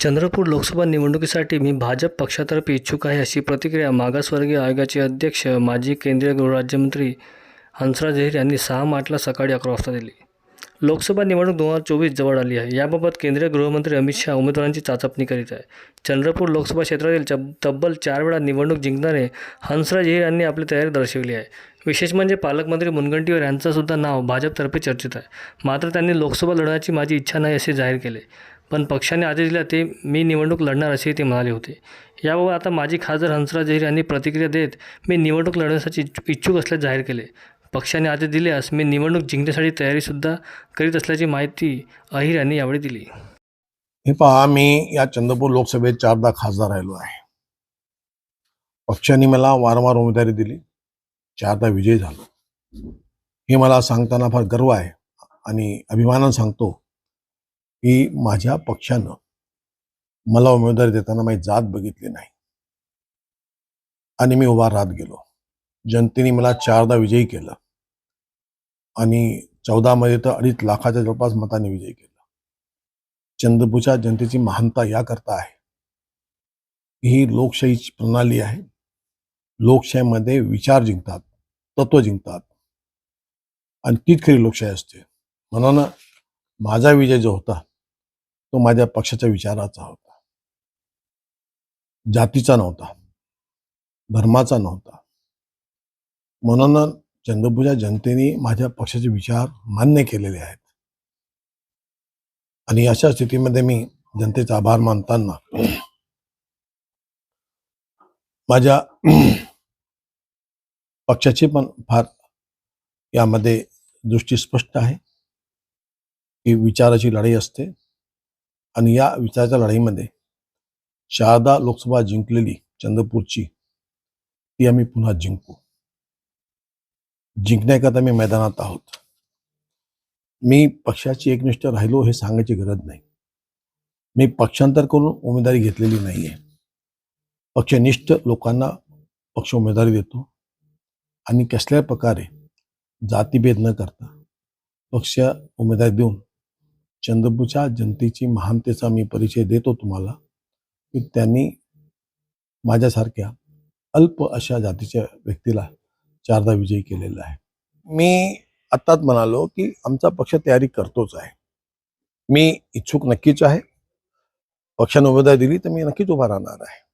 चंद्रपूर लोकसभा निवडणुकीसाठी मी भाजप पक्षातर्फे इच्छुक आहे अशी प्रतिक्रिया मागासवर्गीय आयोगाचे अध्यक्ष माजी केंद्रीय गृहराज्यमंत्री हंसराज अहिर यांनी सहा मार्चला सकाळी अकरा वाजता दिली. लोकसभा निवडणूक दोन हजार चोवीस जवळ आली आहे. याबाबत केंद्रीय गृहमंत्री अमित शहा उमेदवारांची चाचपणी करीत आहे. चंद्रपूर लोकसभा क्षेत्रातील चब तब्बल चार वेळा निवडणूक जिंकणारे हंसराज अहिर यांनी आपली तयारी दर्शवली आहे. विशेष म्हणजे पालकमंत्री मुनगंटीवार यांचंसुद्धा नाव भाजपतर्फे चर्चेत आहे. मात्र त्यांनी लोकसभा लढण्याची माझी इच्छा नाही असे जाहीर केले. पण पक्षाने आदेश दिला ते मी निवडणूक लढणार असे ते म्हणाले होते. याबाबत आता माजी खासदार हंसराज अहिर यांनी प्रतिक्रिया देत मी निवडणूक लढण्यासाठी इच्छुक असल्याचे जाहीर केले. पक्षाने आदेश दिल्यास मी निवडणूक जिंकण्यासाठी तयारीसुद्धा करीत असल्याची माहिती अहिर यांनी यावेळी दिली. हे पहा मी या चंद्रपूर लोकसभेत चारदा खासदार राहिलो आहे. पक्षाने मला वारंवार उमेदवारी दिली. चारदा विजयी झालो. हे मला सांगताना फार गर्व आहे आणि अभिमानानं सांगतो की माझ्या पक्षानं मला उमेदवारी देताना माझी जात बघितली नाही. आणि मी उभा राहत गेलो. जनतेने मला चारदा विजयी केलं. आणि चौदामध्ये तर अडीच लाखाच्या जवळपास मताने विजयी केला. चंद्रपूरच्या जनतेची महानता याकरता आहे. ही लोकशाहीची प्रणाली आहे. लोकशाहीमध्ये विचार जिंकतात तत्व जिंकतात. आणि तीच खरी लोकशाही असते. म्हणून माझा विजय जो होता तो माझ्या पक्षाच्या विचाराचा होता. जातीचा नव्हता. धर्माचा नव्हता. म्हणून चंद्रपूरच्या जनतेने माझ्या पक्षाचे विचार मान्य केलेले आहेत. आणि अशा स्थितीमध्ये मी जनतेचा आभार मानताना माझ्या पक्षाची पण फार यामध्ये दृष्टी स्पष्ट आहे. की विचाराची लढाई असते. आणि या विचाराच्या लढाईमध्ये शारदा लोकसभा जिंकलेली चंद्रपूरची ती आम्ही पुन्हा जिंकू. जिंकण्याकरता मी मैदानात आहोत. मी पक्षाची एकनिष्ठ राहिलो हे सांगायची गरज नाही. मी पक्षांतर करून उमेदवारी घेतलेली नाही आहे पक्षनिष्ठ लोकांना पक्ष उमेदवारी देतो आणि कसल्या प्रकारे जातीभेद न करता पक्ष उमेदवारी देऊन चंद्रपूरच्या जनतेची महानतेचा मी परिचय देतो तुम्हाला की त्यांनी माझ्यासारख्या अल्प अशा जातीच्या व्यक्तीला चारदा विजयी केलेला आहे. मी आत्ताच म्हणालो की आमचा पक्ष तयारी करतोच आहे. मी इच्छुक नक्कीच आहे. पक्षाने उमेदवारी दिली तर मी नक्कीच उभा राहणार आहे.